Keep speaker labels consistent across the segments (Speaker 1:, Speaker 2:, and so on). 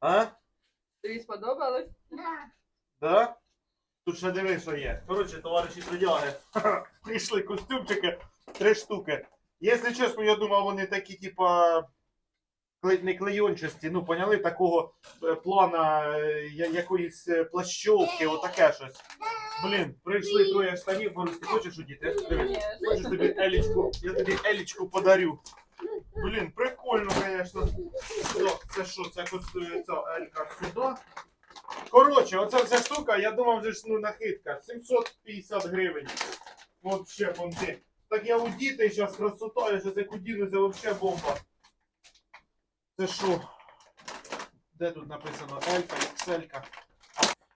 Speaker 1: А?
Speaker 2: Тобі сподобалось?
Speaker 3: да.
Speaker 1: Да? Тут ще диви, що є. Коротше, товариші трудяги. Прийшли костюмчики, три штуки. Якщо чесно, я думав, вони такі, типа. Не клейончасті, ну поняли, такого е, плана е, я- якоїсь е, плащовки, отаке щось. Блін, прийшли троє штанів, Борис, ти хочеш удіти? Диви. Хочеш тобі елічку, я тобі елічку подарю. Блін, прикольно, звісно. Це що, це коштує ця елька сюди. Коротше, оця вся штука, я думав, вже ж ну нахитка. 750 гривень. Вообще понти. Так я удітий зараз красота, я зараз як удінуся, вообще бомба. Це що? Де тут написано Елька, Екселька?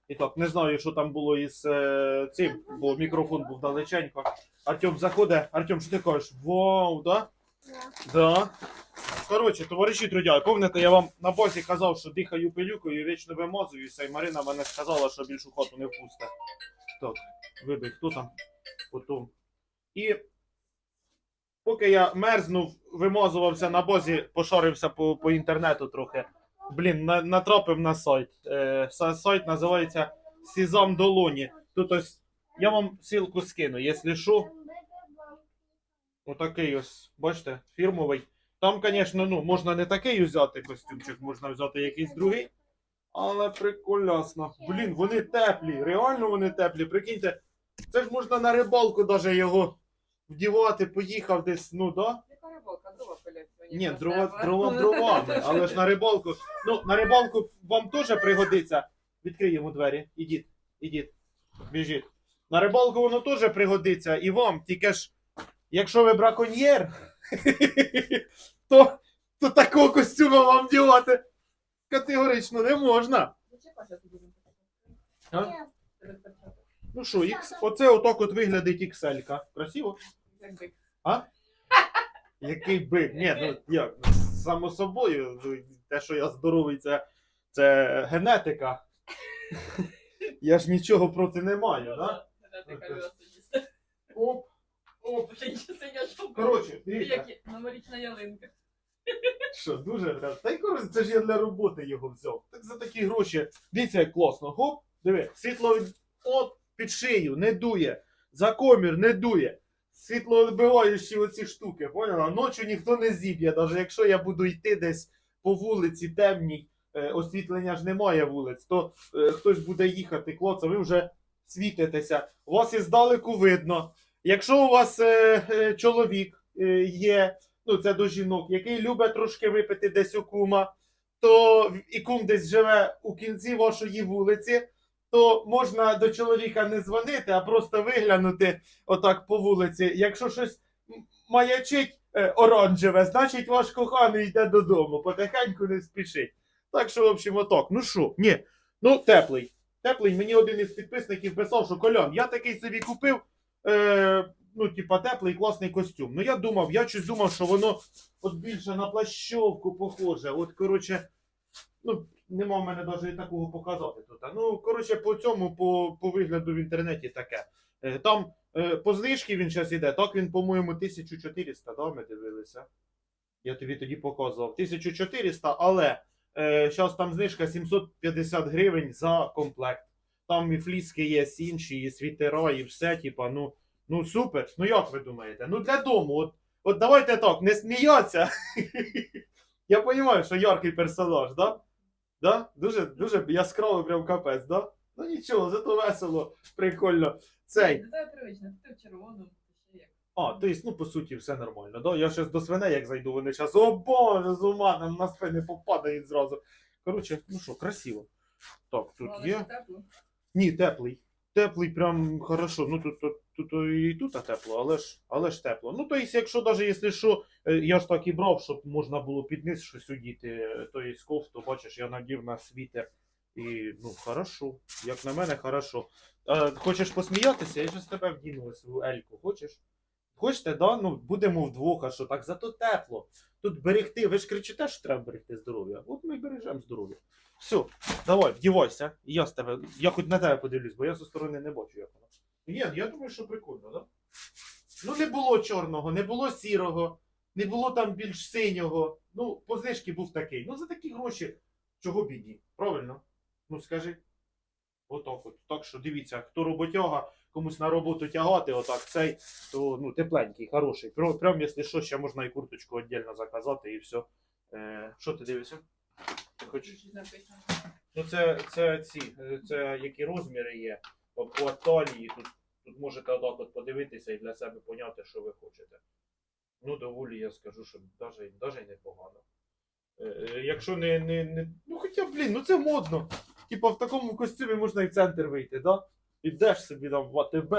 Speaker 1: І так, не знаю, що там було із е, цим, бо мікрофон був далеченько. Артем заходить. Артем, що ти кажеш? Вау, да? Да. Коротше, товариші трудяги, пам'ятаєте, я вам на базі казав, що дихаю пилюкою вічно вимазуюся, і Марина мене сказала, що більшу хату не впусте. Так, вибий, хто там? Потім. І поки я мерзнув, вимазувався на базі, пошарився по, по інтернету трохи. Блін, на, натрапив на сайт. Е, сайт називається Сізам Долоні. Тут ось я вам ссылку скину, якщо що. Отакий ось, бачите, фірмовий. Там, звісно, ну, можна не такий взяти костюмчик, можна взяти якийсь другий. Але приколясно. Блін, вони теплі, реально вони теплі. Прикиньте, це ж можна на рибалку даже його вдівати, поїхав десь, ну да?
Speaker 2: Яка рибалка, дрова пилять.
Speaker 1: Ні, дрова, дрова дровами, але ж на рибалку. Ну, на рибалку вам теж пригодиться. Відкрий йому двері. Ідіть, ідіть, біжіть. На рибалку воно теж пригодиться і вам, тільки ж, якщо ви браконьєр, то, то такого костюма вам дівати категорично не можна. А? Ну що, ікс, оце отак от виглядить ікселька. Красиво?
Speaker 2: Бик.
Speaker 1: Який бик? Ні, ну як? ну, Само собою, ну, те, що я здоровий, це, це генетика. Я ж нічого проти не маю, да?
Speaker 2: Генетика
Speaker 1: Окей. Оп, оп.
Speaker 2: Ще синя шубка.
Speaker 1: Коротше, дивіться,
Speaker 2: Як новорічна ялинка.
Speaker 1: що дуже прям. Та й коротше, це ж я для роботи його взяв. Так за такі гроші. Дивіться, як класно. Гоп, диви, світло від... От, під шию, не дує. За комір не дує. Світловідбиваючі оці штуки, поняла? Ночі ніхто не зіб'є, навіть якщо я буду йти десь по вулиці темній, е, освітлення ж немає вулиць, то е, хтось буде їхати, клоца, ви вже світитеся. У вас із здалеку видно. Якщо у вас е, е, чоловік е, є, ну це до жінок, який любить трошки випити десь у кума, то і кум десь живе у кінці вашої вулиці, то можна до чоловіка не дзвонити, а просто виглянути отак по вулиці. Якщо щось маячить е, оранжеве, значить ваш коханий йде додому. Потихеньку не спішить. Так що, в общем, отак. Ну що, ні, ну теплий. Теплий, мені один із підписників писав, що Колян, я такий собі купив. Е, ну, типа, теплий класний костюм. Ну я думав, я щось думав, що воно от більше на плащовку похоже. От, коротше, ну, нема в мене навіть такого показати тут. Ну, коротше, по цьому, по, по вигляду в інтернеті таке. Е, Там е, по знижці він зараз іде, так він, по-моєму, 1400, да, ми дивилися. Я тобі тоді показував. 1400, але е, зараз там знижка 750 гривень за комплект. Там і фліски є, інші, і світера, і все, типа, ну, ну супер. Ну як ви думаєте? Ну для дому, от, от давайте так, не сміяться. Я розумію, що яркий персонаж, да? Да? Дуже, дуже яскравий прям капець, да? Ну нічого, зато весело, прикольно. Цей.
Speaker 2: Як.
Speaker 1: А, то есть, ну, по суті, все нормально, да? Я щас до свиней, як зайду, вони зараз, о боже, з ума нам на спини попадають зразу. Коротше, ну що, красиво. Так, тут є. Ні, теплий. Теплий прям хорошо. Ну тут, тут, тут і тут тепло, але ж, але ж тепло. Ну, то есть, якщо навіть якщо що, е, я ж так і брав, щоб можна було під низ щось удіти, е, то є кофту, бачиш, я надів на світер. І ну, хорошо. Як на мене, хорошо. Е, хочеш посміятися? Я ж з тебе вдіну свою ельку. Хочеш? Хочете, да? Ну, будемо вдвох, а що так, зато тепло. Тут берегти, ви ж кричите, що треба берегти здоров'я. От ми бережемо здоров'я. Все, давай, вдівайся. Я з тебе. Я хоч на тебе подивлюсь, бо я зі сторони не бачу, як воно. Ні, я думаю, що прикольно, да? Ну не було чорного, не було сірого, не було там більш синього. Ну, по знижці був такий. Ну за такі гроші, чого бідні? Правильно? Ну скажи. Отак от. Так що дивіться, хто роботяга, комусь на роботу тягати, отак цей, то ну, тепленький, хороший. Прям, якщо що, ще можна і курточку віддільно заказати і все. Е, що ти дивишся?
Speaker 2: Написано.
Speaker 1: Ну, це, це ці, це які розміри є. По, по талії тут, тут можете отак от подивитися і для себе поняти, що ви хочете. Ну, доволі я скажу, що навіть, навіть непогано. Е, е, якщо не, не, не. Ну хоча, блін, ну це модно. Типа в такому костюмі можна і в центр вийти, да? Ідеш собі там в АТБ,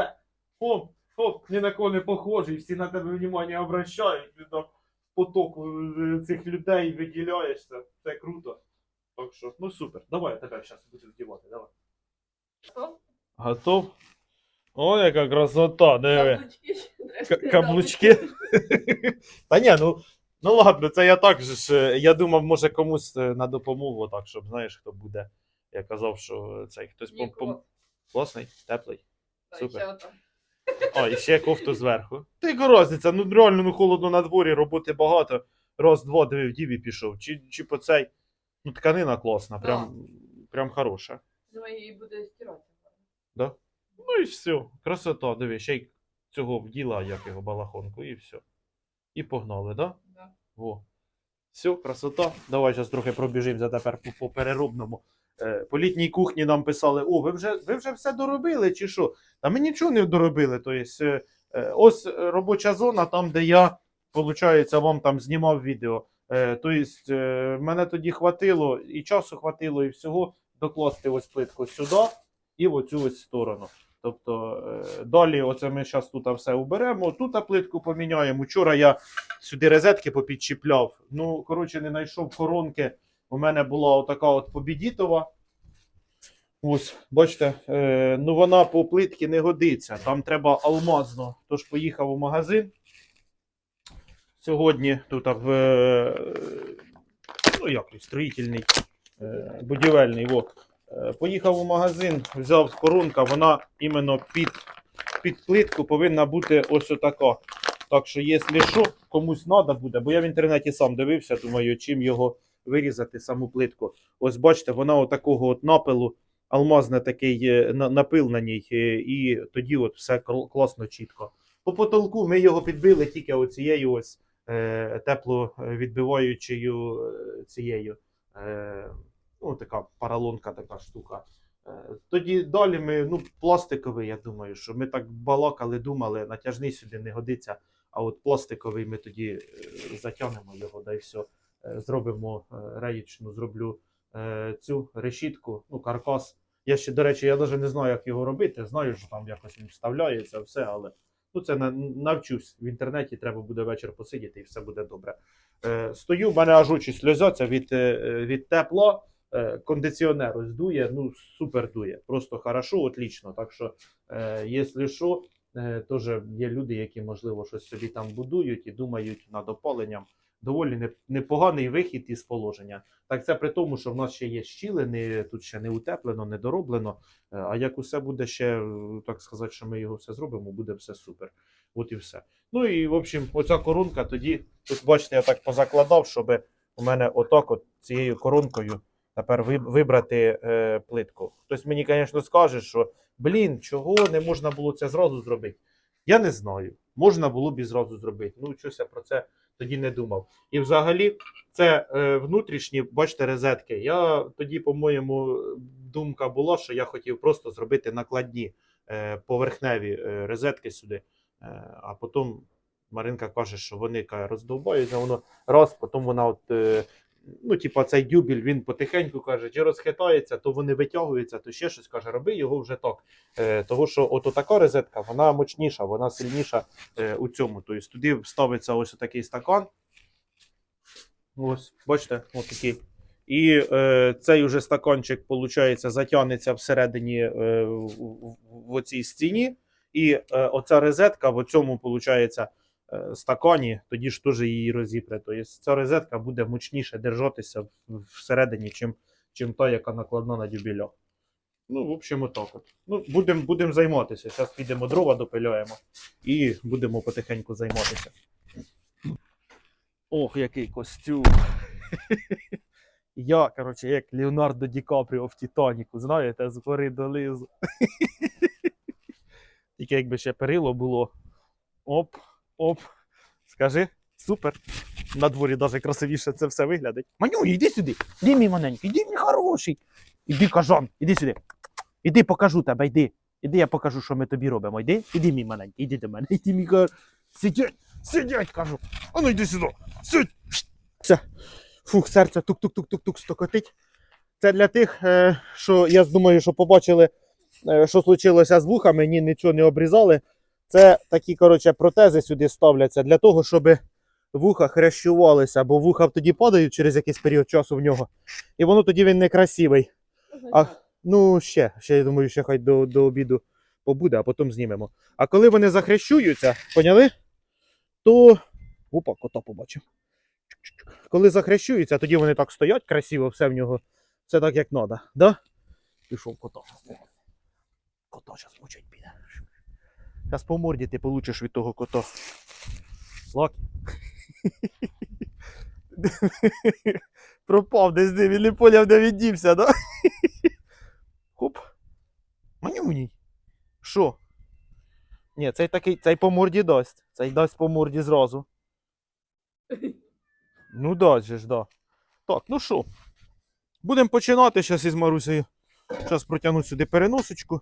Speaker 1: хоп, хоп, ні на кого не похожий, всі на тебе внимання обращають, ти там поток е, цих людей виділяєшся. Це круто. Так що, ну супер. Давай я тебе зараз буду вдівати, давай.
Speaker 2: Що?
Speaker 1: Готов? О, яка красота,
Speaker 2: Каблучки.
Speaker 1: К- Каблучки. Та ні, ну, ну ладно, це я так же ж. е, Я думав, може комусь е, на допомогу, так, щоб знаєш, хто буде. Я казав, що цей хтось пом- пом- класний, теплий. Супер. А, і ще кофту зверху. Та й розниця, ну реально ну холодно на дворі, роботи багато. Раз, два, диви, в діві пішов. Чи, чи по цей. Ну, тканина класна, прям, прям хороша.
Speaker 2: Ну і буде стирати.
Speaker 1: Ну і все. Красота, диви, ще й цього вділа, як його балахонку, і все. І погнали, да?
Speaker 2: Да.
Speaker 1: Во. Все, красота. Давай зараз трохи пробіжимося тепер по, по переробному. Е, по літній кухні нам писали: о, ви вже, ви вже все доробили, чи що? Та ми нічого не доробили. Тобто, е, ось робоча зона, там, де я, виходить, вам там знімав відео. Е, тобто, е, мене тоді хватило, і часу хватило, і всього докласти ось плитку сюди і в оцю ось сторону. Тобто е, далі, оце ми зараз тут все уберемо, тут плитку поміняємо. Вчора я сюди розетки попідчіпляв. Ну, коротше, не знайшов коронки. У мене була отака от побідітова. Ось, бачите, ну вона по плитці не годиться. Там треба алмазно. Тож поїхав у магазин. Сьогодні тут в е, ну, як, строїтельний, е, будівельний. Во. Е, Поїхав у магазин, взяв коронка, вона іменно під, під плитку повинна бути ось отака. Так що, якщо що, комусь треба буде, бо я в інтернеті сам дивився, думаю, чим його вирізати, саму плитку. Ось бачите, вона отакого от напилу, алмазний такий напил на ній, і тоді от все класно, чітко. По потолку ми його підбили тільки оцією ось тепловідбиваючою е, цією. Е, ну, така паралонка, така штука. Е, Тоді далі ми, ну, пластиковий, я думаю, що ми так балакали, думали, натяжний сюди не годиться, а от пластиковий ми тоді е, затягнемо його, да і все. Е, Зробимо е, реєчну, зроблю е, цю решітку, ну, каркас. Я ще, до речі, я навіть не знаю, як його робити. Знаю, що там якось він вставляється, все, але ну, це на- навчусь. В інтернеті треба буде вечір посидіти і все буде добре. Е, стою, в мене аж очі сльозяться від, е, від тепла. Е, кондиціонер ось ну супер дує. Просто хорошо, отлично. Так що, е, якщо що, е, теж є люди, які, можливо, щось собі там будують і думають над опаленням. Доволі непоганий вихід із положення. Так це при тому, що в нас ще є щілини, тут ще не утеплено, не дороблено. Е, А як усе буде ще, е, так сказати, що ми його все зробимо, буде все супер. От і все. Ну і в общем, оця коронка тоді, тут бачите, я так позакладав, щоб у мене отак, от цією коронкою тепер вибрати е, плитку. Хтось мені, звісно, скаже, що блін, чого не можна було це зразу зробити. Я не знаю. Можна було б і зразу зробити. Ну, щось я про це тоді не думав. І взагалі, це е, внутрішні, бачите, розетки. Я тоді, по-моєму, думка була, що я хотів просто зробити накладні е, поверхневі е, розетки сюди. А потім Маринка каже, що вони роздовбаються, воно раз, потім вона от. Е, Ну, типа, цей дюбель він потихеньку каже, чи розхитається, то вони витягуються, то ще щось каже, роби його вже так. Е, того, що от така розетка, вона мощніша, вона сильніша е, у цьому. Тобто туди ставиться ось такий стакан. Ось, бачите, ось такий. І е, цей уже стаканчик, виходить, затягнеться всередині е, в, в, в оцій стіні. І е, оця розетка в цьому, виходить, стакані, тоді ж теж її розіпре. Тобто ця розетка буде мощніше держатися всередині, чим, чим та, яка накладна на дюбельок. Ну, в общем, отак от. Ну, будемо будем займатися. Зараз підемо дрова допиляємо і будемо потихеньку займатися. Ох, який костюм. Я, коротше, як Леонардо Ді Капріо в Титаніку, знаєте, з гори донизу. Тільки якби ще перило було. Оп, оп. Скажи, супер. На дворі навіть красивіше це все виглядить. Маню, йди сюди. Іди, мій маленький, іди, мій хороший. Іди, кажан, іди сюди. Іди, покажу тебе, йди. Іди, я покажу, що ми тобі робимо. Йди, іди, мій маленький, іди до мене. Іди, мій кар... Сидять, сидять, кажу. А ну йди сюди. Сидь. Все. Фух, серце тук-тук-тук-тук-тук стокотить. Це для тих, е, що я думаю, що побачили, е, що случилося з вухами, ні, нічого не обрізали. Це такі, коротше, протези сюди ставляться для того, щоб вуха хрящувалися, бо вуха тоді падають через якийсь період часу в нього. І воно тоді він некрасивий. А, ну, ще, ще, я думаю, ще хай до, до обіду побуде, а потім знімемо. А коли вони захрещуються, поняли? То. Опа, кота побачив. Коли захрещуються, тоді вони так стоять красиво, все в нього, все так, як треба. Да? Пішов кота. Кота зараз мучить. Зараз по морді ти получиш від того кота. Лакі. Пропав десь де, він не поняв, де він дівся, да? Хоп. Манюній. Що? Ні, цей такий, цей по морді дасть. Цей дасть по морді зразу. Ну дасть же ж, да. Так, ну що? Будемо починати зараз із Марусею. Зараз протягну сюди переносочку.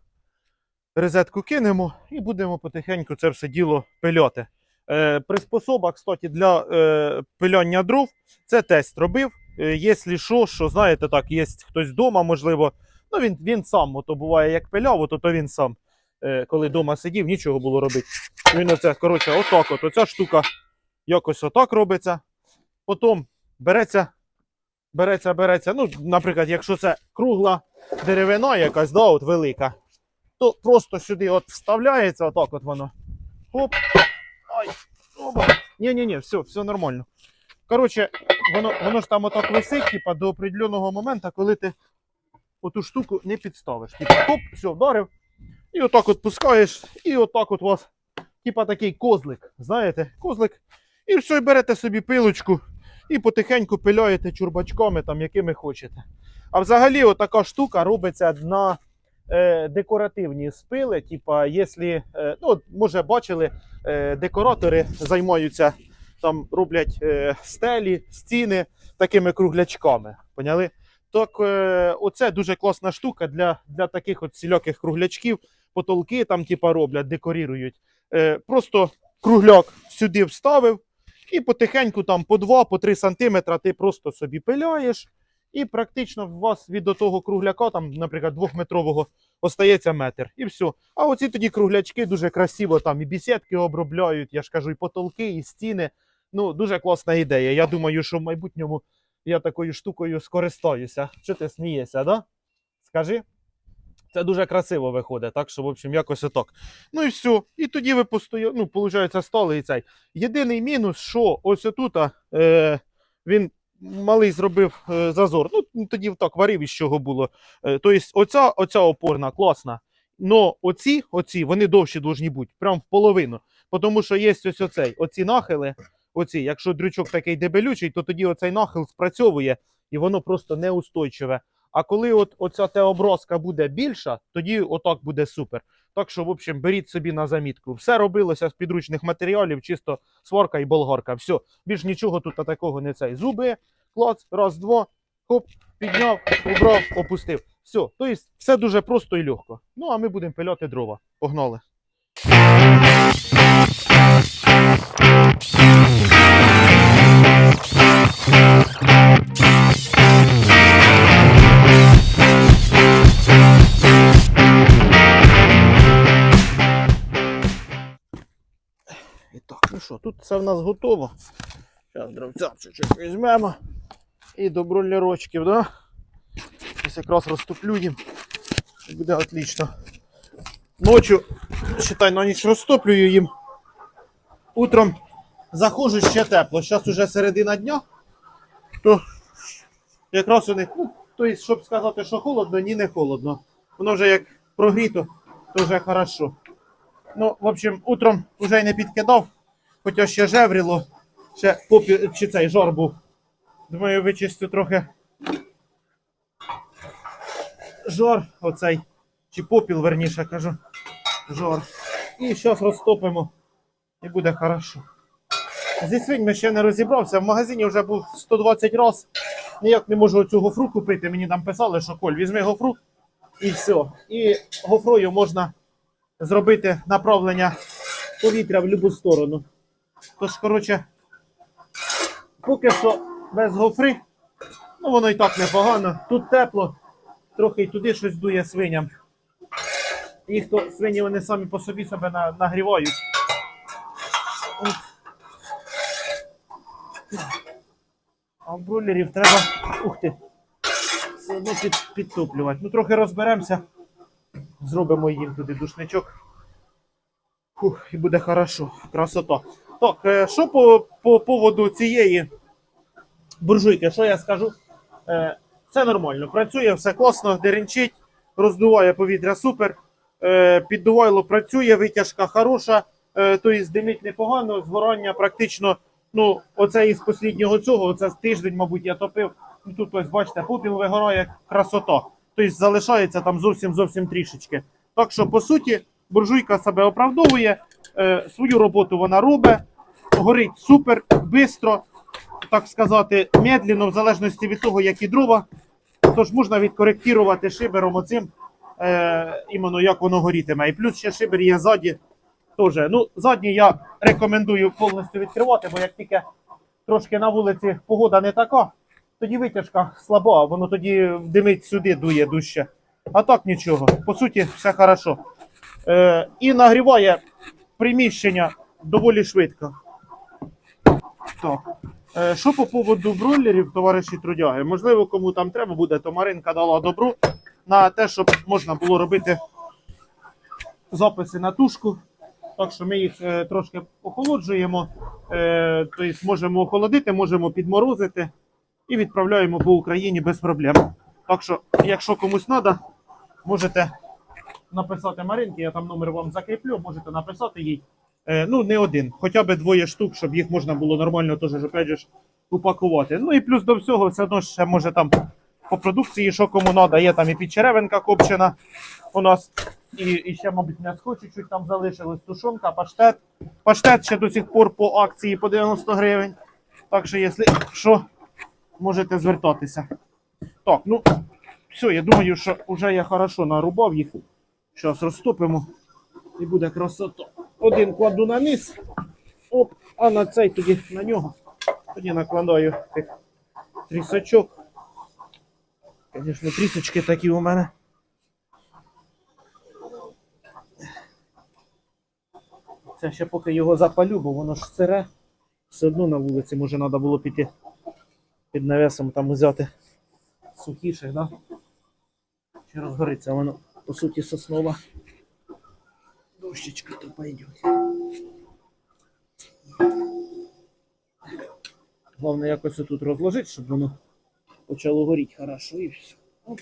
Speaker 1: Розетку кинемо і будемо потихеньку це все діло пиляти. Е, приспособа, кстати, для е, пиляння дров. Це тест робив. Е, якщо що, що знаєте, так, є хтось вдома, можливо. Ну, він, він сам, ото буває, як пиляв, ото то він сам, е, коли вдома сидів, нічого було робити. Він оце, коротше, отак от, оця штука якось отак робиться. Потім береться, береться, береться. Ну, наприклад, якщо це кругла деревина якась, да, от велика, то просто сюди от вставляється, отак от воно. Хоп. Ай. Оба. Ні-ні-ні, все, все нормально. Коротше, воно, воно ж там отак висить, типа, до определеного моменту, коли ти оту штуку не підставиш. Типа, хоп, все, вдарив. І отак от пускаєш, і отак от у вас, типа такий козлик. Знаєте, козлик. І все, і берете собі пилочку і потихеньку пиляєте чурбачками, там, якими хочете. А взагалі, отака штука робиться на е, декоративні спили. Типа, якщо, е, ну, може, бачили, е, декоратори займаються, там роблять стелі, стіни такими круглячками. Поняли? Так, оце дуже класна штука для, для таких от сільоких круглячків. Потолки там, типа, роблять, декорірують. Просто кругляк сюди вставив, і потихеньку там по 2-3 сантиметра ти просто собі пиляєш. І практично у вас від того кругляка, там, наприклад, двохметрового, остається метр. І все. А оці тоді круглячки дуже красиво там і бісідки обробляють, я ж кажу, і потолки, і стіни. Ну, дуже класна ідея. Я думаю, що в майбутньому я такою штукою скористаюся. Що ти смієшся, да? Скажи. Це дуже красиво виходить, так що, в общем, якось отак. Ну і все. І тоді ви постояли, ну, виходить, стали і цей. Єдиний мінус, що ось отут е, він малий зробив е, зазор. Ну, тоді так варив, із чого було. Е, тобто, оця, оця опорна класна. Но оці, оці, вони довші повинні бути, прям в половину. Тому що є ось оцей, оці нахили, оці, якщо дрючок такий дебелючий, то тоді оцей нахил спрацьовує і воно просто неустойчиве. А коли от оця теобразка буде більша, тоді отак буде супер. Так що, в общем, беріть собі на замітку. Все робилося з підручних матеріалів, чисто сварка і болгарка. Все, більш нічого тут такого не цей. Зуби, клац, раз, два, хоп, підняв, убрав, опустив. Все, тобто все дуже просто і легко. Ну, а ми будемо пиляти дрова. Погнали. Так, ну що, тут все в нас готово. Зараз дровця чуть-чуть візьмемо. І до бролерочків, да? Ось якраз розтоплю їм. Буде отлично. Ночью, считай, на ніч розтоплюю їм. Утром заходжу ще тепло. Зараз уже середина дня. То якраз у них, ну, тобто, щоб сказати, що холодно, ні не холодно. воно вже як прогріто, то вже хорошо. Ну, в общем, утром вже й не підкидав, хоча ще жевріло, ще попі... чи цей жар був. Думаю, вичистю трохи жар оцей, чи попіл, верніше кажу. Жар. І зараз розтопимо, і буде хорошо. Зі свиньми ще не розібрався. В магазині вже був 120 разів. Ніяк не можу цю гофру купити. Мені там писали, що Коль, візьми гофру і все. І гофрою можна зробити направлення повітря в будь-яку сторону. Тож, коротше, поки що без гофри, ну воно і так непогано. Тут тепло, трохи й туди щось дує свиням. Їх то свині вони самі по собі себе на- нагрівають. А в бройлерів треба. Ух ти! Все одно під, підтоплювати. Ну трохи розберемося. Зробимо їм туди душничок. Фух, і буде хорошо. Красота. Так, е, що по, по поводу цієї буржуйки, що я скажу? Е, Все нормально. Працює, все класно, деренчить, роздуває повітря супер. Е, Піддувайло працює, витяжка хороша, е, тобто димить непогано, згорання практично. Ну, оце із посліднього цього, оце з тиждень, мабуть, я топив. Ну, тут ось бачите, попіл вигорає красота. Тобто залишається там зовсім зовсім трішечки. Так що, по суті, буржуйка себе оправдовує, е, свою роботу вона робить, горить супер, швидко, так сказати, медленно, в залежності від того, які дрова. Тож можна відкоректувати шибером оцим, е, іменно як воно горітиме. І плюс ще шибер є ззаді. Теж. Ну, задній я рекомендую повністю відкривати, бо як тільки трошки на вулиці погода не така, тоді витяжка слаба, воно тоді димить сюди, дує дужче. А так нічого. По суті, все хорошо. Е, і нагріває приміщення доволі швидко. Так. Е, що по поводу бройлерів, товариші трудяги? Можливо, кому там треба буде, то Маринка дала добру на те, щоб можна було робити записи на тушку. Так що ми їх е, трошки охолоджуємо, е, тобто можемо охолодити, можемо підморозити і відправляємо по Україні без проблем. Так що, якщо комусь треба, можете написати Маринки, я там номер вам закріплю, можете написати їй. Е, ну, не один, хоча б двоє штук, щоб їх можна було нормально теж опять же, упакувати. Ну і плюс до всього, все одно ще може там по продукції, що кому треба, є там і підчеревинка копчена у нас. І, і ще, мабуть, м'яско чуть-чуть там залишилось, тушонка, паштет. Паштет ще до сих пор по акції по 90 гривень. Так що, якщо що, можете звертатися. Так, ну, все, я думаю, що вже я хорошо нарубав їх. Зараз розтопимо і буде красота. Один кладу на низ, оп, а на цей тоді на нього. Тоді накладаю тих трісочок. Звісно, трісочки такі у мене. Це ще поки його запалю, бо воно ж сире. Все одно на вулиці може треба було піти під навесом там взяти сухіше, да? Чи розгориться воно, по суті, соснова. Дощечка то пойде. Головне якось тут розложити, щоб воно почало горіти хорошо і все. Оп.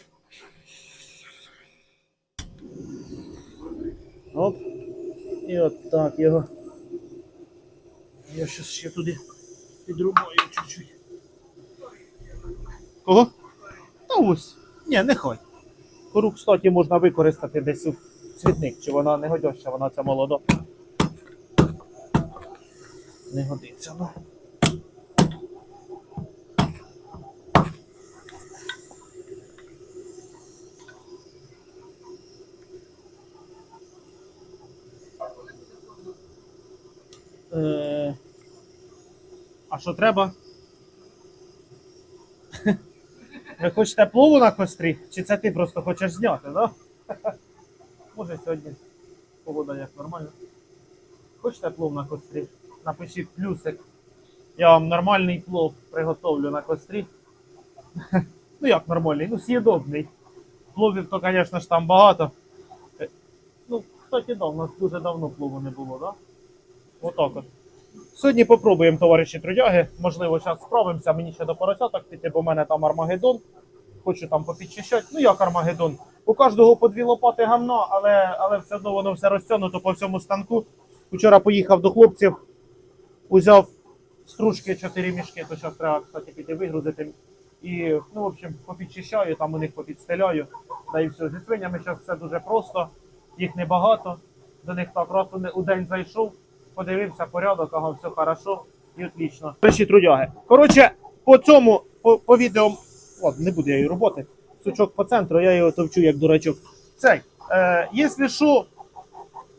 Speaker 1: Оп. І от так його. Я щас ще туди підрубаю чуть-чуть. Кого? Та ось. Ні, нехай. Кору, кстати, можна використати десь у цвітник, чи вона не годяща, вона ця молода. Не годиться, ну. Е, А що треба? Ви хочете плову на кострі? Чи це ти просто хочеш зняти, да? Може сьогодні погода як нормально. Хочете плов на кострі? Напишіть плюсик. Я вам нормальний плов приготовлю на кострі. Ну як нормальний? Ну з'їдобний. Пловів то, звісно ж, там багато. Е, Ну, кстати, да, у нас дуже давно плову не було, да? Отак от. Сьогодні попробуємо, товариші трудяги. Можливо, зараз справимося. Мені ще до поросяток піти, бо в мене там Армагеддон. Хочу там попідчищати. Ну як Армагеддон? У кожного по дві лопати гамно, але, але все одно воно все розтягнуто по всьому станку. Вчора поїхав до хлопців, узяв стружки 4 мішки, то зараз треба, кстати, піти вигрузити. І, ну, в общем, попідчищаю, там у них попідстеляю. Да і все. Зі свинями зараз все дуже просто, їх небагато. До них так раз у день зайшов, подивився порядок, ага, все хорошо і отлично. Перші трудяги. Коротше, по цьому, по, по відео, ладно, не буду я її роботи. Сучок по центру, я його товчу як дурачок. Цей, е, якщо що,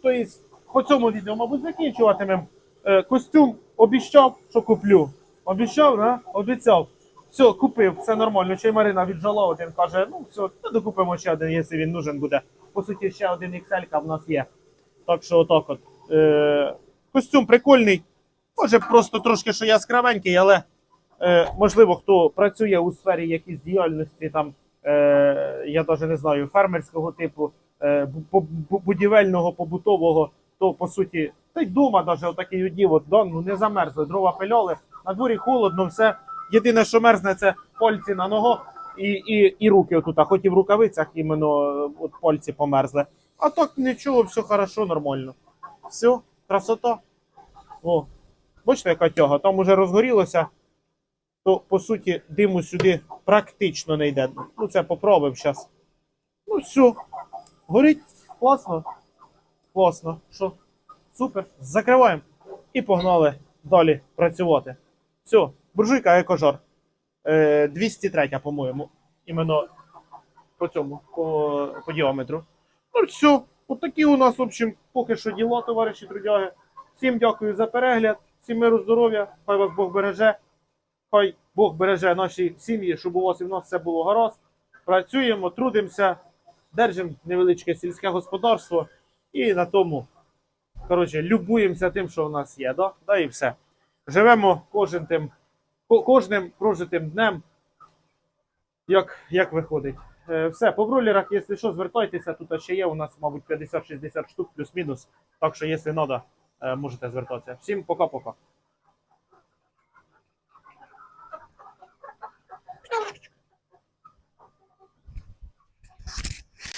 Speaker 1: то єсть, по цьому відео, мабуть, закінчуватимем. Е, костюм обіщав, що куплю. Обіщав, да? Обіцяв. Все, купив, все нормально. Й Марина віджала, один каже, ну все, докупимо ще один, якщо він нужен буде. По суті, ще один XL в нас є. Так що отак от. Е, костюм прикольний. Може, просто трошки що яскравенький, але е, можливо, хто працює у сфері якісь діяльності, там, е, я навіть не знаю, фермерського типу, е, бу- бу- бу- будівельного, побутового, то по суті, та й вдома навіть отакий одів, от, да, ну, не замерзли, дрова пиляли, на дворі холодно, все. Єдине, що мерзне, це пальці на ногах і, і, і руки отут, а хоч і в рукавицях іменно е, от пальці померзли. А так нічого, все хорошо, нормально. Все, красота. О, бачите, яка тяга, там уже розгорілося, то по суті диму сюди практично не йде. Ну, це поправив зараз. Ну, все. Горить. Класно. Класно. Що? Супер. Закриваємо. І погнали далі працювати. Все, буржуйка екожар. Е, 203, по-моєму. Іменно по цьому, по, по діаметру. Ну, все. От такі у нас, в общем, поки що діла, товариші трудяги. Всім дякую за перегляд, всім миру, здоров'я, хай вас Бог береже. Хай Бог береже наші сім'ї, щоб у вас і в нас все було гаразд. Працюємо, трудимося, держимо невеличке сільське господарство і на тому, коротше, любуємося тим, що в нас є. Да? Да і все. Живемо кожен тим, кожним прожитим днем, як, як виходить. Е, Все, по бройлерах, якщо що, звертайтеся, тут ще є у нас, мабуть, 50-60 штук плюс-мінус. Так що, якщо треба, можете звертатися. Всім пока-пока.